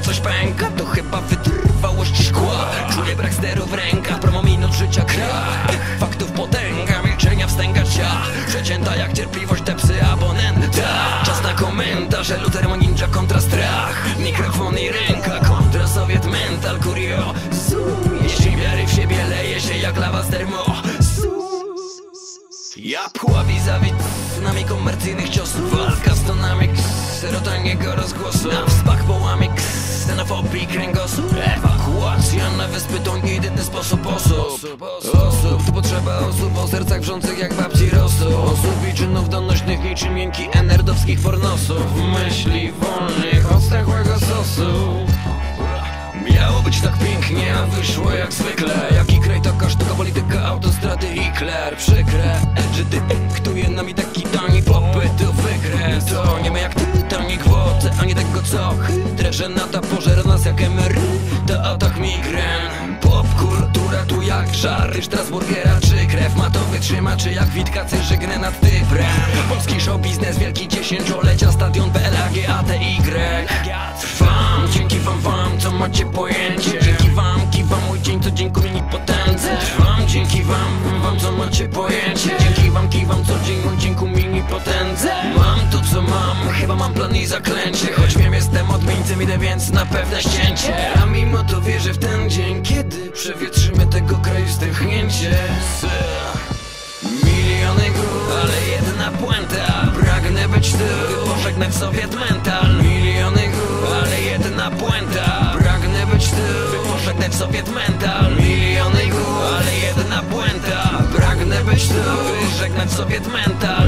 coś pęka To chyba wytrwałość szkła. Czuję brak steru w rękach Promo minut życia krach Faktów potęga, milczenia wstęgacza Przecięta jak cierpliwość te psy abonenta. Czas na komentarze Luther ninja kontra strach. Mikrofon i ręka kontra sowiet mental Kurio Jeśli wiary w siebie leje się jak lawa z termo. Ja pchła vis-a-vis nami komercyjnych ciosów. Walka z tonami serotaniego rozgłosu. Na wspach połamie ksenofobii kręgosłup. Ewakuacja na wyspy to nie jedyny sposób osób. Osób, potrzeba osób o sercach wrzących jak babci rosół Osób i czynów donośnych niczym miękki enerdowskich pornosów. Myśli wolnych od stęchłego sosu. Miało być tak pięknie, a wyszło jak zwykle. Jaki kraj taka sztuka, polityka, autostrady Hitler Przykre, że dyktuje nami taki tani popyt o wygrę. To nie ma jak wody, a nie tego co chytre Że na ta pożera nas jak emery, to atak migren Popkultura tu jak żary Strasburgera czy krew Ma to wytrzymaczy jak Witkacy żygnę nad Tybrem Polski show biznes, wielki dziesięciolecia Stadion PLAG, ATY Trwam, dzięki wam wam, co macie pojęcie. Dzięki wam, kiwam mój dzień, co dzień mini potędze. Trwam, dzięki wam, wam co macie pojęcie. Dzięki wam, kiwam co dzień, mój dzień potędze? Mam to co mam, chyba mam plan i zaklęcie. Choć wiem, jestem odmieńcem, idę więc na pewne ścięcie. A mimo to wierzę w ten dzień, kiedy przewietrzymy tego kraju zdechnięcie. Miliony gór, ale jedna puenta. Pragnę być tu, pożegnać sowiet mental. Miliony gór, ale jedna puenta. Pragnę być tu, by pożegnać sowiet mental. Miliony gór, ale jedna puenta. Pragnę być tu, by żegnać sowiet mental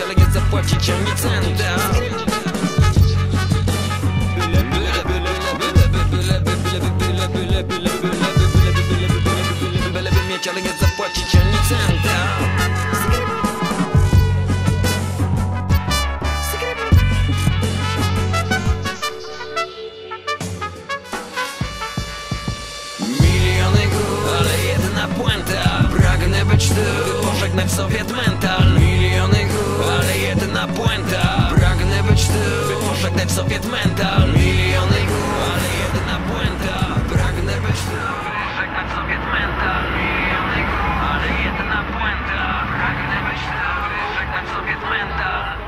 ale nie zapłacić ani centa ale nie zapłacić ani centa Miliony gór, ale jedna puenta. Pragnę być tu, pożegnać sowiet mental. Miliony Pragnę w sobie mental. Miliony gór, ale jedyna puenta. Pragnę być nowy, żegnam sobie mental. Miliony gór, ale jedyna puenta. Pragnę być nowy, żegnam sobie mental.